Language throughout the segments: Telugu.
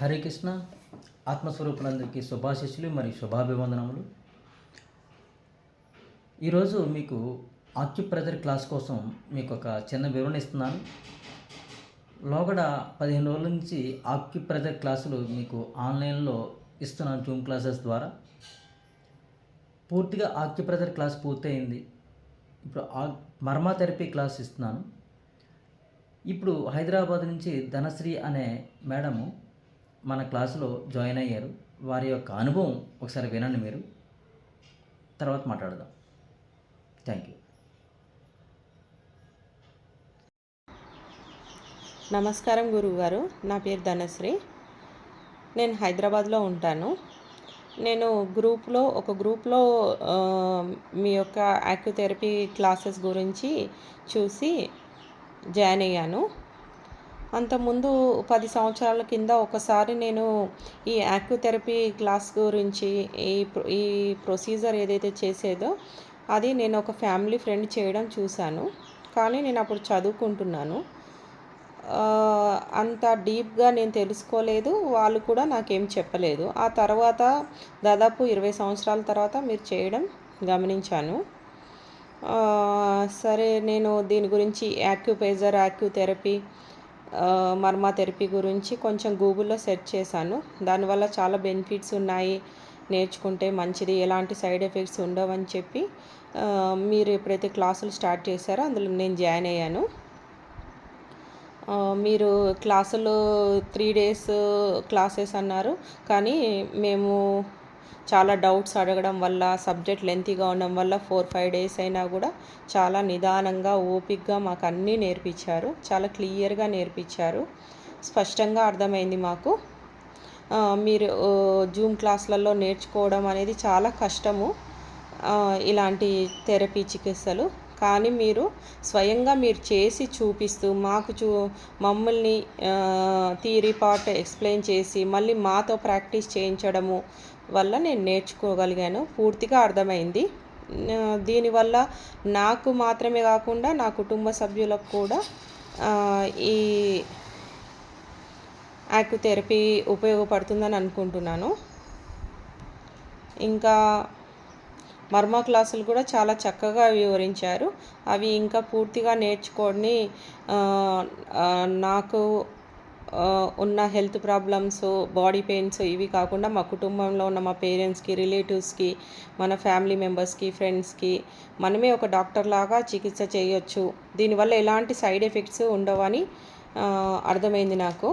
హరే కృష్ణ. ఆత్మస్వరూపులందరికీ శుభాశిష్యులు మరియు శుభాభివందనములు. ఈరోజు మీకు ఆక్యుప్రెజర్ క్లాస్ కోసం మీకు ఒక చిన్న వివరణ ఇస్తున్నాను. లోగడ పదిహేను రోజుల నుంచి ఆక్యుప్రెజర్ క్లాసులు మీకు ఆన్లైన్లో ఇస్తున్నాను జూమ్ క్లాసెస్ ద్వారా. పూర్తిగా ఆక్యుప్రెజర్ క్లాస్ పూర్తయింది. ఇప్పుడు ఆ మర్మా థెరపీ క్లాస్ ఇస్తున్నాను. ఇప్పుడు హైదరాబాద్ నుంచి ధనశ్రీ అనే మేడము మన క్లాసులో జాయిన్ అయ్యారు. వారి యొక్క అనుభవం ఒకసారి వినండి మీరు. తర్వాత మాట్లాడదాం. థ్యాంక్ యూ నమస్కారం గురువుగారు. నా పేరు ధనశ్రీ. నేను హైదరాబాద్లో ఉంటాను. నేను గ్రూప్లో ఒక గ్రూప్లో మీ యొక్క యాక్యుథెరపీ క్లాసెస్ గురించి చూసి జాయిన్ అయ్యాను. అంతకుముందు పది సంవత్సరాల కింద ఒకసారి నేను ఈ యాక్యుథెరపీ క్లాస్ గురించి ఈ ఈ ప్రొసీజర్ ఏదైతే చేసేదో అది నేను ఒక ఫ్యామిలీ ఫ్రెండ్ చేయడం చూశాను. కానీ నేను అప్పుడు చదువుకుంటున్నాను. అంత డీప్గా నేను తెలుసుకోలేదు. వాళ్ళు కూడా నాకేం చెప్పలేదు. ఆ తర్వాత దాదాపు ఇరవై సంవత్సరాల తర్వాత మీరు చేయడం గమనించాను. సరే నేను దీని గురించి యాక్యుపేజర్ యాక్యుథెరపీ మర్మా థెరపీ గురించి కొంచెం గూగుల్లో సెర్చ్ చేశాను. దానివల్ల చాలా బెనిఫిట్స్ ఉన్నాయి. నేర్చుకుంటే మంచిది. ఎలాంటి సైడ్ ఎఫెక్ట్స్ ఉండవని చెప్పి మీరు ఎప్పుడైతే క్లాసులు స్టార్ట్ చేశారో అందులో నేను జాయిన్ అయ్యాను. మీరు క్లాసులు త్రీ డేస్ క్లాసెస్ అన్నారు. కానీ మేము చాలా డౌట్స్ అడగడం వల్ల సబ్జెక్ట్ లెంతీగా ఉండడం వల్ల ఫోర్ ఫైవ్ డేస్ అయినా కూడా చాలా నిదానంగా ఓపిక్గా మాకు అన్నీ నేర్పించారు. చాలా క్లియర్గా నేర్పించారు. స్పష్టంగా అర్థమైంది మాకు. మీరు జూమ్ క్లాసులలో నేర్చుకోవడం అనేది చాలా కష్టము. ఇలాంటి థెరపీ చికిత్సలు. కానీ మీరు స్వయంగా మీరు చేసి చూపిస్తూ మాకు చూ మమ్మల్ని థియరీ పార్ట్ ఎక్స్ప్లెయిన్ చేసి మళ్ళీ మాతో ప్రాక్టీస్ చేయించడము వల్ల నేను నేర్చుకోగలిగాను. పూర్తిగా అర్థమైంది. దీనివల్ల నాకు మాత్రమే కాకుండా నా కుటుంబ సభ్యులకు కూడా ఈ యాక్యుథెరపీ ఉపయోగపడుతుందని అనుకుంటున్నాను. ఇంకా మర్మా క్లాసులు కూడా చాలా చక్కగా వివరించారు. అవి ఇంకా పూర్తిగా నేర్చుకొని నాకు ఉన్న హెల్త్ ప్రాబ్లమ్స్ బాడీ పెయిన్స్ ఇవి కాకుండా మా కుటుంబంలో ఉన్న మా పేరెంట్స్కి రిలేటివ్స్కి మన ఫ్యామిలీ మెంబర్స్కి ఫ్రెండ్స్కి మనమే ఒక డాక్టర్ లాగా చికిత్స చేయొచ్చు. దీనివల్ల ఎలాంటి సైడ్ ఎఫెక్ట్స్ ఉండవని అర్థమైంది నాకు.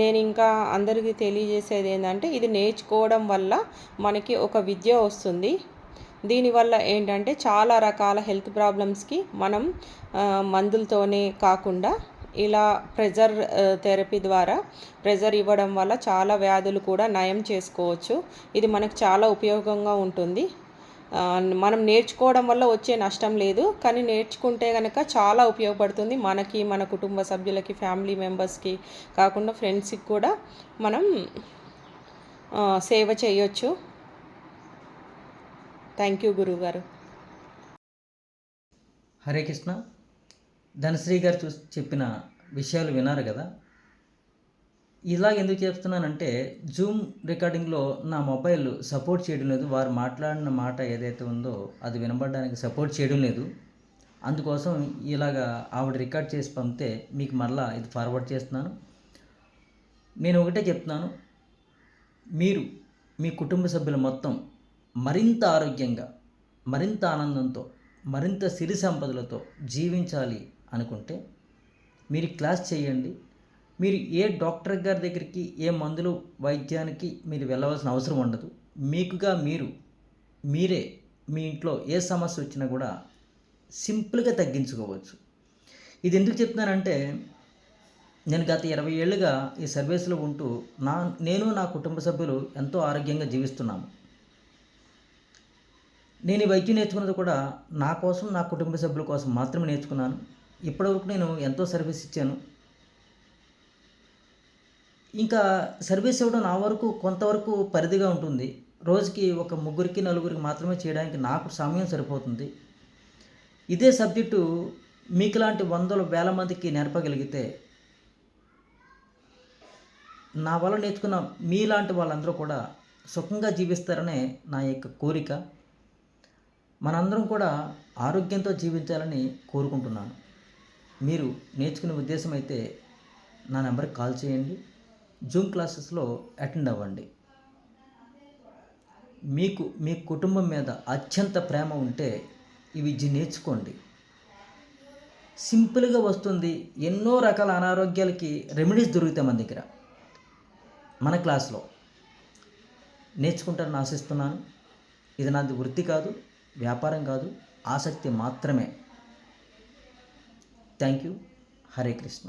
నేను ఇంకా అందరికీ తెలియజేసేది ఏంటంటే ఇది నేర్చుకోవడం వల్ల మనకి ఒక విద్య వస్తుంది. దీనివల్ల ఏంటంటే చాలా రకాల హెల్త్ ప్రాబ్లమ్స్కి మనం మందులతోనే కాకుండా ఇలా ప్రెజర్ థెరపీ ద్వారా ప్రెజర్ ఇవ్వడం వల్ల చాలా వ్యాధులు కూడా నయం చేసుకోవచ్చు. ఇది మనకు చాలా ఉపయోగంగా ఉంటుంది. మనం నేర్చుకోవడం వల్ల వచ్చే నష్టం లేదు కానీ నేర్చుకుంటే కనుక చాలా ఉపయోగపడుతుంది. మనకి మన కుటుంబ సభ్యులకి ఫ్యామిలీ మెంబర్స్కి కాకుండా ఫ్రెండ్స్కి కూడా మనం సేవ చేయొచ్చు. థ్యాంక్ యూ గురువుగారు. హరే కృష్ణ. ధనశ్రీ గారు చూసి చెప్పిన విషయాలు విన్నారు కదా. ఇలా ఎందుకు చెప్తున్నానంటే జూమ్ రికార్డింగ్లో నా మొబైల్ సపోర్ట్ చేయడం లేదు. వారు మాట్లాడిన మాట ఏదైతే ఉందో అది వినబడడానికి సపోర్ట్ చేయడం లేదు. అందుకోసం ఇలాగా ఆవిడ రికార్డ్ చేసి పంపితే మీకు మరలా ఇది ఫార్వర్డ్ చేస్తున్నాను. నేను ఒకటే చెప్తున్నాను. మీరు మీ కుటుంబ సభ్యులు మొత్తం మరింత ఆరోగ్యంగా మరింత ఆనందంతో మరింత సిరి సంపదలతో జీవించాలి అనుకుంటే మీరు క్లాస్ చేయండి. మీరు ఏ డాక్టర్ గారి దగ్గరికి ఏ మందులు వైద్యానికి మీరు వెళ్ళవలసిన అవసరం ఉండదు. మీకుగా మీరు మీరే మీ ఇంట్లో ఏ సమస్య వచ్చినా కూడా సింపుల్గా తగ్గించుకోవచ్చు. ఇది ఎందుకు చెప్తున్నానంటే నేను గత ఇరవై ఏళ్ళుగా ఈ సర్వీస్లో ఉంటూ నా నేను నా కుటుంబ సభ్యులు ఎంతో ఆరోగ్యంగా జీవిస్తున్నాము. నేను ఈ వైద్యం నేర్చుకున్నది కూడా నా కోసం నా కుటుంబ సభ్యుల కోసం మాత్రమే నేర్చుకున్నాను. ఇప్పటివరకు నేను ఎంతో సర్వీస్ ఇచ్చాను. ఇంకా సర్వీస్ ఇవ్వడం నా వరకు కొంతవరకు పరిధిగా ఉంటుంది. రోజుకి ఒక ముగ్గురికి నలుగురికి మాత్రమే చేయడానికి నాకు సమయం సరిపోతుంది. ఇదే సబ్జెక్టు మీకు లాంటి వందల వేల మందికి నేర్పగలిగితే నా వల్ల నేర్చుకున్న మీలాంటి వాళ్ళందరూ కూడా సుఖంగా జీవిస్తారనే నా యొక్క కోరిక. మనందరం కూడా ఆరోగ్యంతో జీవించాలని కోరుకుంటున్నాను. మీరు నేర్చుకునే ఉద్దేశం అయితే నా నెంబర్కి కాల్ చేయండి. జూమ్ క్లాసెస్లో అటెండ్ అవ్వండి. మీకు మీ కుటుంబం మీద అత్యంత ప్రేమ ఉంటే ఈ విద్య నేర్చుకోండి. సింపుల్గా వస్తుంది. ఎన్నో రకాల అనారోగ్యాలకి రెమెడీస్ దొరుకుతాయి మన దగ్గర. మన క్లాస్లో నేర్చుకుంటారని ఆశిస్తున్నాను. ఇది నాది వృత్తి కాదు. వ్యాపారం కాదు ఆసక్తి మాత్రమే. Thank you Hare Krishna